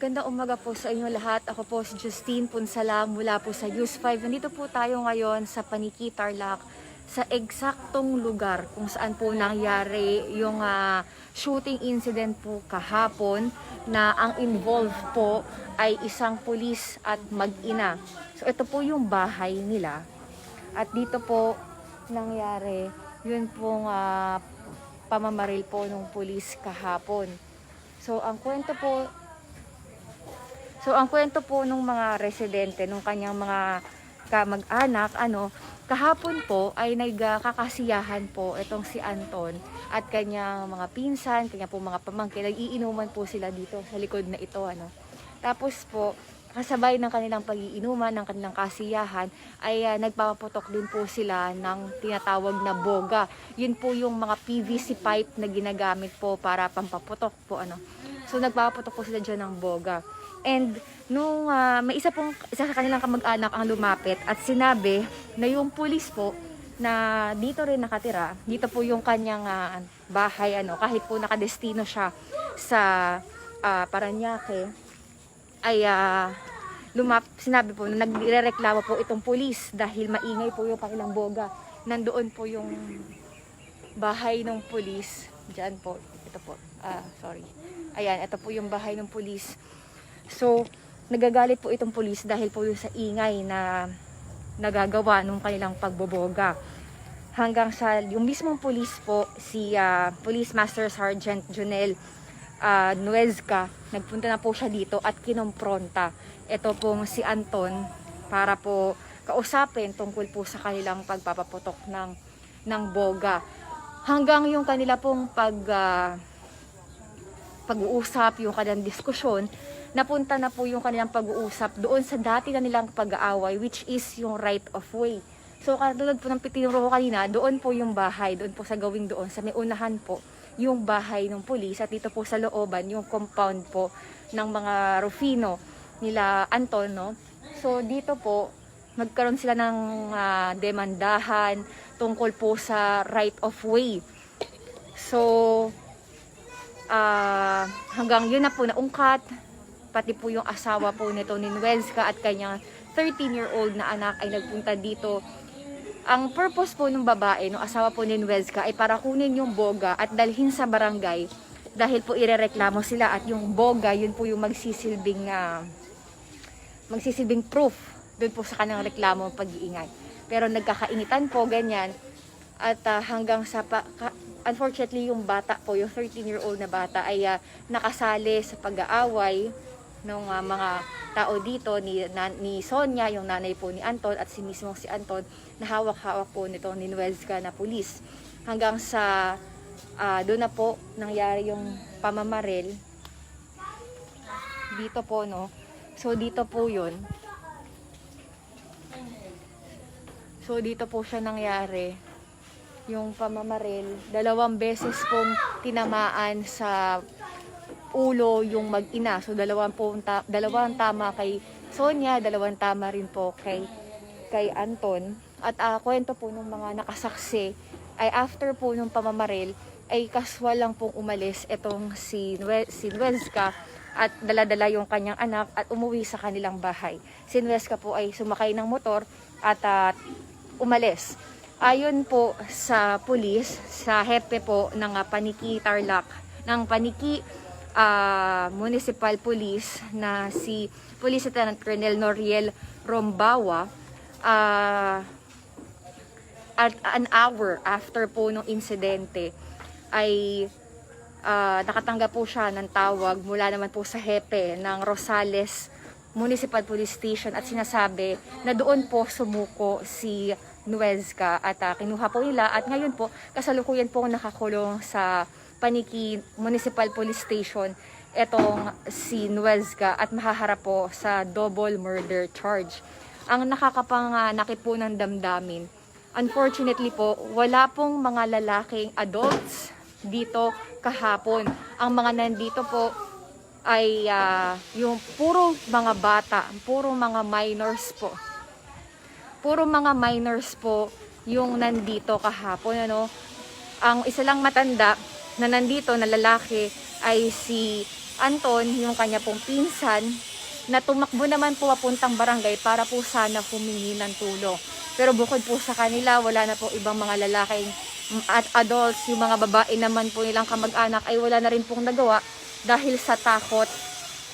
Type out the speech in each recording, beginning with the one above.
Ganda umaga po sa inyo lahat. Ako po si Justine Punsala mula po sa News 5. Nandito po tayo ngayon sa Paniki, Tarlac sa eksaktong lugar kung saan po nangyari yung ah, shooting incident po kahapon na ang involved po ay isang pulis at mag-ina. So ito po yung bahay nila. At dito po nangyari yun pong ah, pamamaril po ng pulis kahapon. So ang kwento po So ang kwento po nung mga residente, nung kanyang mga kamag-anak, ano, kahapon po ay nagkakasiyahan po itong si Anton at kanyang mga pinsan, kanya po mga pamangkin, nag-iinuman po sila dito sa likod na ito, ano. Tapos po, kasabay ng kanilang pag-iinuman, ng kanilang kasiyahan, ay ah, nagpapaputok din po sila ng tinatawag na boga. Yun po yung mga PVC pipe na ginagamit po para pampaputok po, ano. So nagpapaputok po sila dyan ng boga. And nung ah, may isa pong isa sa kanilang kamag-anak ang lumapit at sinabi na yung pulis po na dito rin nakatira, dito po yung kanyang ah, bahay ano, kahit po nakadestino siya sa ah, Paranaque, ay ah, lumap sinabi po na nagrereklamo po itong pulis dahil maingay po yung kanilang boga. Nandoon po yung bahay ng pulis. Diyan po. Ito po. Ah, sorry. Ayan, ito po yung bahay ng pulis. So, nagagalit po itong pulis dahil po sa ingay na nagagawa nung kanilang pagboboga. Hanggang sa yung mismong pulis po, si ah, Police Master Sergeant Junel uh, Nuezca, nagpunta na po siya dito at kinompronta. Ito pong si Anton para po kausapin tungkol po sa kanilang pagpapaputok ng, ng boga. Hanggang yung kanila pong pag, ah, pag-uusap, yung kanilang diskusyon, napunta na po yung kanilang pag-uusap doon sa dati na nilang pag-aaway, which is yung right of way. So, katulad po ng pitinuro ko kanina, doon po yung bahay, doon po sa gawing doon, sa may unahan po, yung bahay ng pulis, at dito po sa looban, yung compound po ng mga Rufino nila Anton, no? So, dito po, magkaroon sila ng ah, demandahan tungkol po sa right of way. So, ah hanggang yun na po naungkat pati po yung asawa po nito ni Nuezca at kanyang 13-year-old na anak ay nagpunta dito. Ang purpose po ng babae, ng asawa po ni Nuezca ay para kunin yung boga at dalhin sa barangay dahil po irereklamo sila at yung boga, yun po yung magsisilbing ah, magsisilbing proof doon po sa kanilang reklamo pag-iingay. Pero nagkakainitan po, ganyan. At ah, hanggang sa, pa, ka- unfortunately, yung bata po, yung 13-year-old na bata ay ah, nakasali sa pag-aaway ng mga tao dito ni, na, ni Sonia, yung nanay po ni Anton at si mismong si Anton na hawak-hawak po nito ni Nuezca na pulis. Hanggang sa ah, doon na po nangyari yung pamamaril dito po no. So dito po 'yun. So dito po siya nangyari yung pamamaril. Dalawang beses pong tinamaan sa ulo yung mag-ina. So dalawang po dalawang tama kay Sonia, dalawang tama rin po kay kay Anton. At ah, kwento po ng mga nakasaksi ay after po nung pamamaril ay kaswal lang pong umalis itong si, Nue- si Nuezca at daladala yung kanyang anak at umuwi sa kanilang bahay. Si Nuezca po ay sumakay ng motor at ah, umalis. Ayon po sa pulis, sa hepe po ng ah, Paniki Tarlac, ng Paniki ah, Municipal Police na si Police Lieutenant Colonel Noriel Rombawa, ah, at an hour after po nung insidente ay ah, nakatanggap po siya ng tawag mula naman po sa hepe ng Rosales Municipal Police Station at sinasabi na doon po sumuko si Nuezca at ah, kinuha po nila at ngayon po kasalukuyan po nakakulong sa Paniki Municipal Police Station etong si Nuezca at mahaharap po sa double murder charge. Ang nakakapanganakit po ng damdamin Unfortunately po, wala pong mga lalaking adults dito kahapon. Ang mga nandito po ay ah, yung puro mga bata, puro mga minors po. Puro mga minors po yung nandito kahapon. Ano? Ang isa lang matanda na nandito na lalaki ay si Anton, yung kanya pong pinsan, na tumakbo naman po papuntang barangay para po sana humingi ng tulong. Pero bukod po sa kanila, wala na po ibang mga lalaking at adults, yung mga babae naman po nilang kamag-anak ay wala na rin pong nagawa dahil sa takot.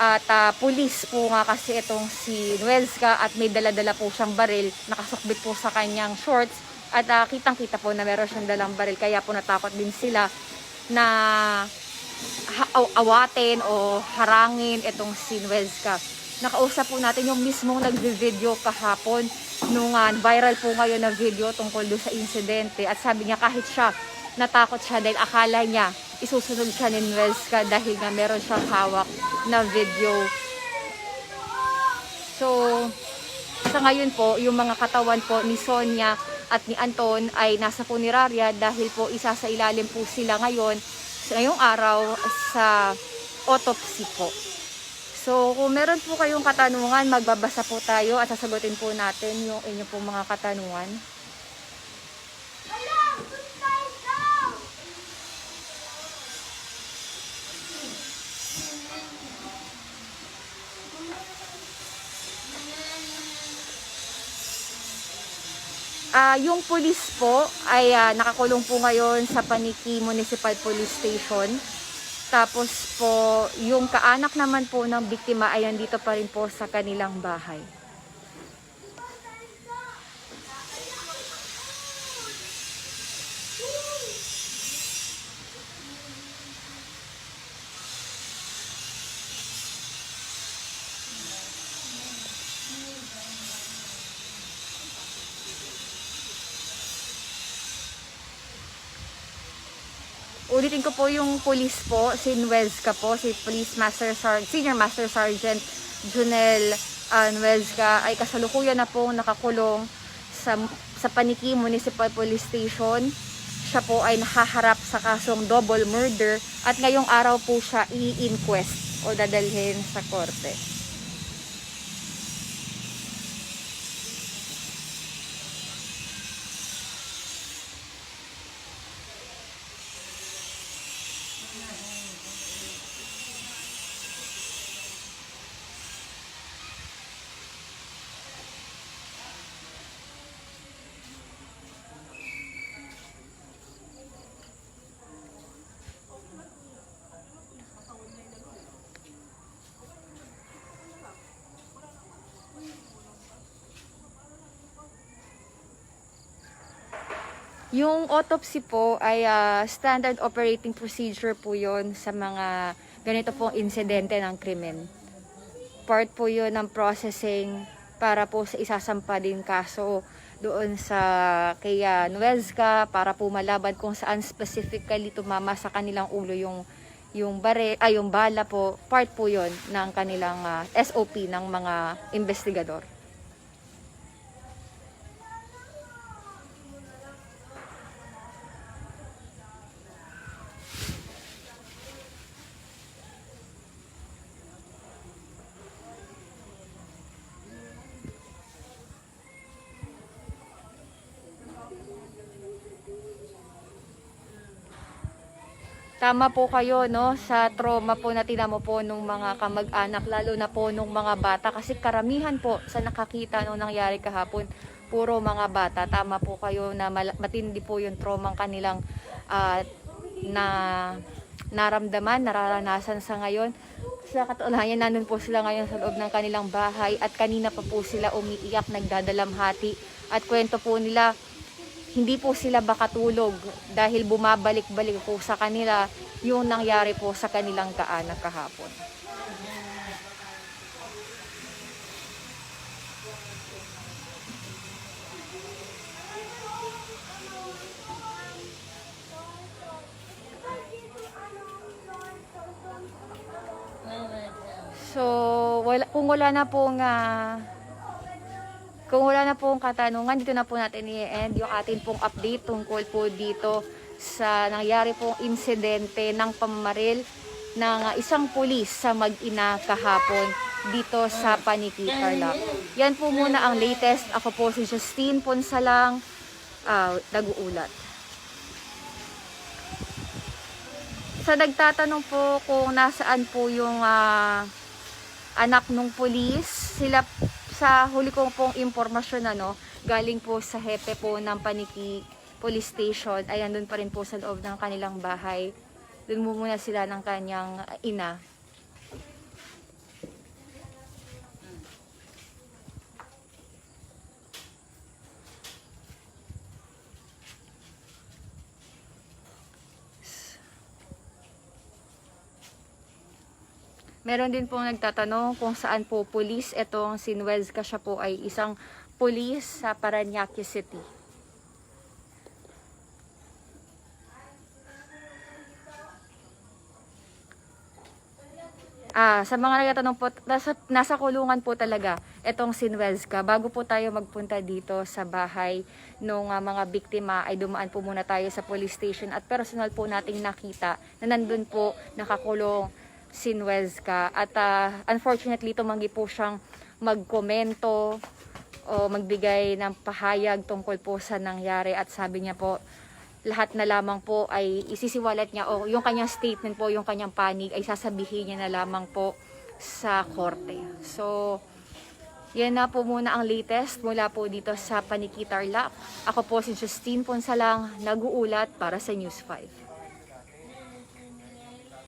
At ah, pulis po nga kasi itong si Nuelska at may dala-dala po siyang baril, nakasukbit po sa kanyang shorts. At ah, kitang-kita po na meron siyang dalang baril kaya po natakot din sila na awatin o harangin itong si Nuelska. Nakausap po natin yung mismong nagvi-video kahapon nung ah, viral po ngayon na video tungkol doon sa insidente at sabi niya kahit siya natakot siya dahil akala niya isusunod siya ni Nuelska dahil nga meron siyang hawak na video. So, sa ngayon po, yung mga katawan po ni Sonia at ni Anton ay nasa funeraria dahil po isa sa ilalim po sila ngayon sa ngayong araw sa autopsy po. So, kung meron po kayong katanungan, magbabasa po tayo at sasagutin po natin yung inyong po mga katanungan. Ah, yung pulis po ay ah, nakakulong po ngayon sa Paniki Municipal Police Station. Tapos po, yung kaanak naman po ng biktima ay nandito pa rin po sa kanilang bahay. Ulitin ko po yung police po, si Nuezca po, si Police Master Sar Senior Master Sergeant Junel uh, Nuezca ay kasalukuyan na po nakakulong sa, sa Paniki Municipal Police Station. Siya po ay nakaharap sa kasong double murder at ngayong araw po siya i-inquest o dadalhin sa korte. Yung autopsy po ay ah, standard operating procedure po yon sa mga ganito pong insidente ng krimen. Part po yun ng processing para po sa isasampa din kaso doon sa kaya Nuezca para po malaban kung saan specifically tumama sa kanilang ulo yung yung bare ay yung bala po part po yon ng kanilang ah, SOP ng mga investigador. Tama po kayo no sa trauma po na tinamo po nung mga kamag-anak lalo na po nung mga bata kasi karamihan po sa nakakita nung nangyari kahapon puro mga bata. Tama po kayo na matindi po yung trauma ang kanilang ah, na naramdaman, nararanasan sa ngayon. Sa katunayan, nandun po sila ngayon sa loob ng kanilang bahay at kanina pa po sila umiiyak, nagdadalamhati at kwento po nila hindi po sila bakatulog dahil bumabalik-balik po sa kanila yung nangyari po sa kanilang kaanak kahapon. So, wala, kung wala na pong ah, kung wala na pong katanungan, dito na po natin i-end yung atin pong update tungkol po dito sa nangyari pong insidente ng pamamaril ng isang pulis sa mag-ina kahapon dito sa Paniki, Tarlac. Yan po muna ang latest. Ako po si Justine Ponsalang, uh, nag-uulat. Sa nagtatanong po kung nasaan po yung ah, anak nung pulis, sila sa huli kong pong impormasyon ano, galing po sa hepe po ng Paniki Police Station, ay andun pa rin po sa loob ng kanilang bahay. Doon muna sila ng kanyang ina. Meron din pong nagtatanong kung saan po pulis. Itong si Nuezca siya po ay isang pulis sa Paranaque City. Ah, sa mga nagtatanong po, nasa, nasa kulungan po talaga itong si Nuezca. Bago po tayo magpunta dito sa bahay ng mga biktima ay dumaan po muna tayo sa police station at personal po nating nakita na nandun po nakakulong si Nuezca. At ah, unfortunately, tumanggi po siyang magkomento o magbigay ng pahayag tungkol po sa nangyari at sabi niya po lahat na lamang po ay isisiwalat niya o yung kanyang statement po, yung kanyang panig ay sasabihin niya na lamang po sa korte. So, yan na po muna ang latest mula po dito sa Paniki Tarlac. Ako po si Justine Ponsalang, nag-uulat para sa News 5.